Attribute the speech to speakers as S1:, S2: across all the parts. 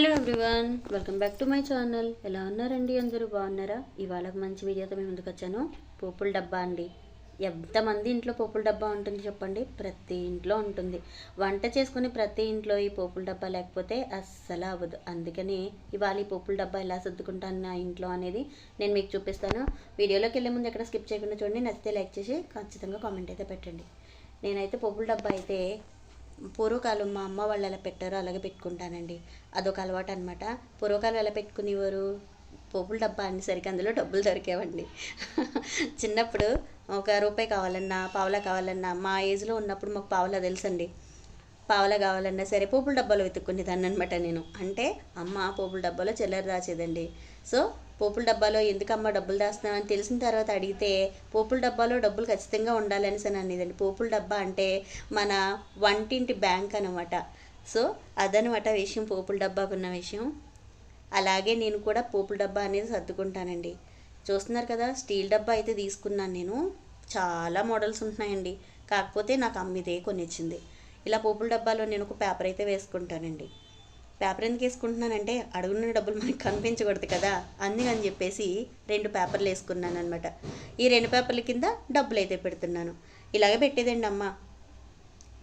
S1: Hello everyone welcome back to my channel. ఎలా ఉన్నారండి అందరూ? బాగున్నారా? ఇవాళ మంచి వీడియోతో మేము ముందుకు వచ్చాను. పోపుల డబ్బా అండి. ఎంతమంది ఇంట్లో పోపుల డబ్బా ఉంటుంది చెప్పండి? ప్రతి ఇంట్లో ఉంటుంది. వంట చేసుకుని ప్రతి ఇంట్లో ఈ పోపుల డబ్బా లేకపోతే అస్సలు అవ్వదు. అందుకని ఇవాళ ఈ పోపుల డబ్బా ఎలా సర్దుకుంటాను నా ఇంట్లో అనేది నేను మీకు చూపిస్తాను. వీడియోలోకి వెళ్ళే ముందు ఎక్కడ స్కిప్ చేయకుండా చూడండి. నచ్చితే లైక్ చేసి ఖచ్చితంగా కామెంట్ అయితే పెట్టండి. నేనైతే పోపుల డబ్బా అయితే పూర్వకాలం మా అమ్మ వాళ్ళు ఎలా పెట్టారో అలాగే పెట్టుకుంటానండి. అదొక అలవాటు అనమాట పూర్వకాలం ఎలా పెట్టుకునేవారు? పోపుల డబ్బా అనేసరికి అందులో డబ్బులు దొరికేవండి. చిన్నప్పుడు ఒక రూపాయి కావాలన్నా పావలా కావాలన్నా మా ఏజ్లో ఉన్నప్పుడు మాకు పావలా తెలుసండి. పావలా కావాలన్నా సరే పోపుల డబ్బాలో వెతుక్కునేదాన్ని అనమాట నేను. అంటే అమ్మ పోపుల డబ్బాలో చిల్లర దాచేదండి. సో పోపుల డబ్బాలో ఎందుకమ్మా డబ్బులు దాస్తున్నామని తెలిసిన తర్వాత అడిగితే పోపుల డబ్బాలో డబ్బులు ఖచ్చితంగా ఉండాలని అని అనేదండి పోపుల డబ్బా అంటే మన వంటింటి బ్యాంక్ అనమాట సో అదనమాట విషయం పోపుల డబ్బాకు ఉన్న విషయం. అలాగే నేను కూడా పోపుల డబ్బా అనేది సర్దుకుంటానండి. చూస్తున్నారు కదా స్టీల్ డబ్బా అయితే తీసుకున్నాను నేను. చాలా మోడల్స్ ఉంటున్నాయండి. కాకపోతే నాకు అమ్మిదే కొనిచ్చింది. ఇలా పోపుల డబ్బాలో నేను ఒక పేపర్ అయితే వేసుకుంటానండి. పేపర్ ఎందుకు వేసుకుంటున్నానంటే అడుగున్న డబ్బులు మనకి కనిపించకూడదు కదా అందుకని చెప్పేసి రెండు పేపర్లు వేసుకున్నాను అనమాట ఈ రెండు పేపర్ల కింద డబ్బులు అయితే పెడుతున్నాను. ఇలాగే పెట్టేదండి అమ్మ.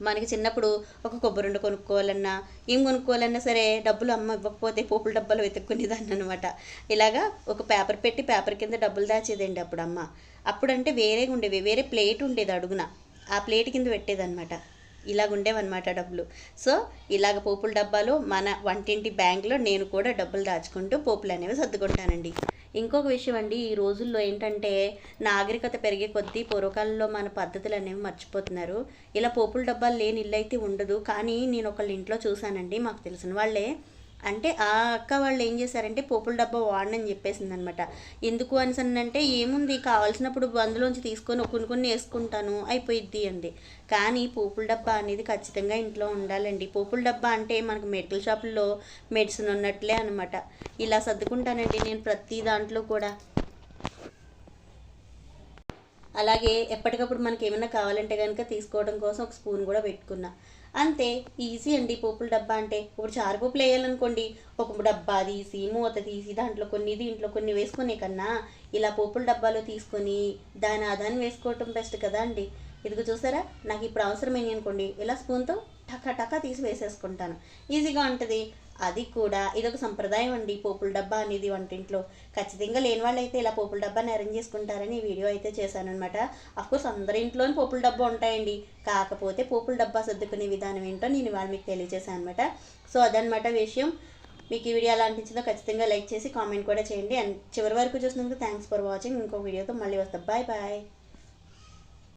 S1: మనకి చిన్నప్పుడు ఒక కొబ్బరిండు కొనుక్కోవాలన్నా ఏం కొనుక్కోవాలన్నా సరే డబ్బులు అమ్మ ఇవ్వకపోతే పోపుల డబ్బాలు వెతుక్కునేదాన్ని అనమాట ఇలాగా ఒక పేపర్ పెట్టి పేపర్ కింద డబ్బులు దాచేదండి అప్పుడు అమ్మ. అప్పుడంటే వేరేగా ఉండేవి వేరే ప్లేట్ ఉండేది అడుగున. ఆ ప్లేట్ కింద పెట్టేదన్నమాట. ఇలాగ ఉండేవన్నమాట డబ్బులు. సో ఇలాగ పోపుల డబ్బాలు మన వంటింటి బ్యాంక్లో నేను కూడా డబ్బులు దాచుకుంటూ పోపులు అనేవి సర్దుకుంటానండి ఇంకొక విషయం అండి ఈ రోజుల్లో ఏంటంటే నాగరికత పెరిగే కొద్దీ పూర్వకాలంలో మన పద్ధతులు అనేవి మర్చిపోతున్నారు. ఇలా పోపుల డబ్బాలు లేని ఇల్లు అయితే ఉండదు. కానీ నేను ఒకళ్ళ ఇంట్లో చూశానండి మాకు తెలిసిన వాళ్ళే అంటే ఆ అక్క వాళ్ళు ఏం చేశారంటే పోపుల డబ్బా వాడనని చెప్పేసింది అనమాట ఎందుకు అని అంటే ఏముంది కావాల్సినప్పుడు అందులోంచి తీసుకొని కొన్ని కొన్ని వేసుకుంటాను అయిపోయిద్ది అంది. కానీ పోపుల డబ్బా అనేది ఖచ్చితంగా ఇంట్లో ఉండాలండి. పోపుల డబ్బా అంటే మనకు మెడికల్ షాపుల్లో మెడిసిన్ ఉన్నట్లే అనమాట. ఇలా సర్దుకుంటానండి నేను ప్రతి దాంట్లో కూడా. అలాగే ఎప్పటికప్పుడు మనకి ఏమైనా కావాలంటే కనుక తీసుకోవడం కోసం ఒక స్పూన్ కూడా పెట్టుకున్నా. అంతే ఈజీ అండి పోపుల డబ్బా అంటే. ఇప్పుడు చారుపోపులు వేయాలనుకోండి ఒక డబ్బా తీసి మూత తీసి దాంట్లో కొన్ని దీంట్లో కొన్ని వేసుకునే కన్నా ఇలా పోపుల డబ్బాలో తీసుకొని దాని ఆదాన్ని వేసుకోవటం బెస్ట్ కదా అండి. ఇదిగో చూసారా? నాకు ఇప్పుడు అవసరమైంది అనుకోండి. ఇలా స్పూన్తో టకా టకా తీసి వేసేసుకుంటాను. ఈజీగా ఉంటుంది. అది కూడా ఇదొక సంప్రదాయం అండి. పోపుల డబ్బా అనేది వంటింట్లో. ఖచ్చితంగా లేని వాళ్ళు అయితే ఇలా పోపుల డబ్బాని అరేంజ్ చేసుకుంటారని ఈ వీడియో అయితే చేశాను అనమాట అఫ్కోర్స్ అందరి ఇంట్లోని పోపుల డబ్బా ఉంటాయండి. కాకపోతే పోపుల డబ్బా సర్దుకునే విధానం ఏంటో నేను ఇవాళ మీకు తెలియజేశాను అనమాట సో అదనమాట విషయం. మీకు ఈ వీడియో ఎలా అనిపించిందో ఖచ్చితంగా లైక్ చేసి కామెంట్ కూడా చేయండి. అండ్ చివరి వరకు చూసినందుకు థ్యాంక్స్ ఫర్ వాచింగ్ ఇంకో వీడియోతో మళ్ళీ వస్తాం బాయ్ బాయ్